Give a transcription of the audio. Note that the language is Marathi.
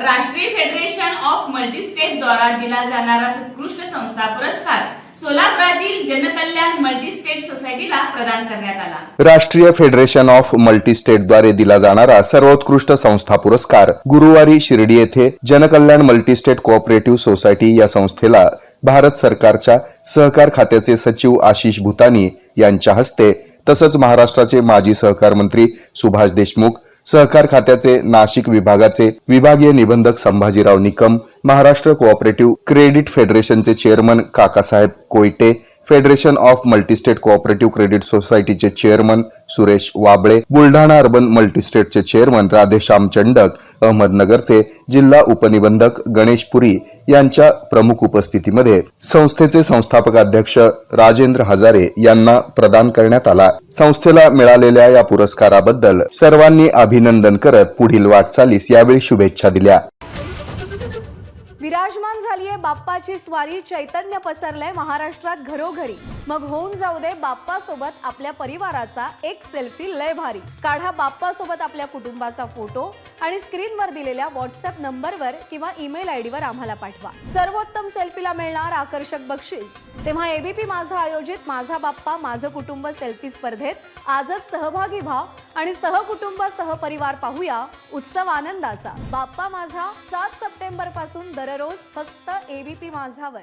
राष्ट्रीय फेडरेशन ऑफ मल्टी स्टेट द्वारा दिला जाणारा उत्कृष्ट संस्था पुरस्कार सोलापुरातील जनकल्याण मल्टी स्टेट सोसायटीला प्रदान करण्यात आला. राष्ट्रीय फेडरेशन ऑफ मल्टी स्टेटद्वारे दिला जाणारा सर्वोत्कृष्ट संस्था पुरस्कार गुरुवारी शिर्डी येथे जनकल्याण मल्टी स्टेट कोऑपरेटिव्ह सोसायटी या संस्थेला भारत सरकारच्या सहकार खात्याचे सचिव आशिष भूतानी यांच्या हस्ते तसंच महाराष्ट्राचे माजी सहकार मंत्री सुभाष देशमुख सहकार खात्याचे नाशिक विभागाचे विभागीय निबंधक Sambhajirao Nikam Maharashtra cooperative credit फेडरेशनचे chairman Kakasaheb Koyate federation of multistate cooperative credit सोसायटीचे चेअरमन सुरेश वाबळे बुलढाणा अर्बन मल्टीस्टेटचे चेअरमन राधेश्याम चंडक अहमदनगरचे जिल्हा उपनिबंधक गणेश पुरी यांच्या प्रमुख उपस्थितीमध्ये संस्थेचे संस्थापक अध्यक्ष राजेंद्र हजारे यांना प्रदान करण्यात आला. संस्थेला मिळालेल्या या पुरस्काराबद्दल सर्वांनी अभिनंदन करत पुढील वाटचालीस यावेळी शुभेच्छा दिल्या. विराजमान झालीये बाप्पाची स्वारी चैतन्य पसरलंय महाराष्ट्रात घरोघरी. मग होऊन जाऊ दे बाप्पा सोबत आपल्या परिवाराचा एक सेल्फी लय भारी. काढा बाप्पा सोबत आपल्या कुटुंबाचा फोटो आणि स्क्रीनवर दिलेल्या व्हॉट्सअप नंबरवर किंवा ईमेल आय वर आम्हाला पाठवा. सर्वोत्तम सेल्फीला मिळणार आकर्षक बक्षीस. तेव्हा एबीपी माझा आयोजित माझा बाप्पा माझं कुटुंब सेल्फी स्पर्धेत आजच सहभागी व्हा. आणि सहकुटुंब सहपरिवार पाहूया उत्सव आनंदाचा. बाप्पा माझा सात सप्टेंबरपासून दररोज फक्त एबीपी माझावर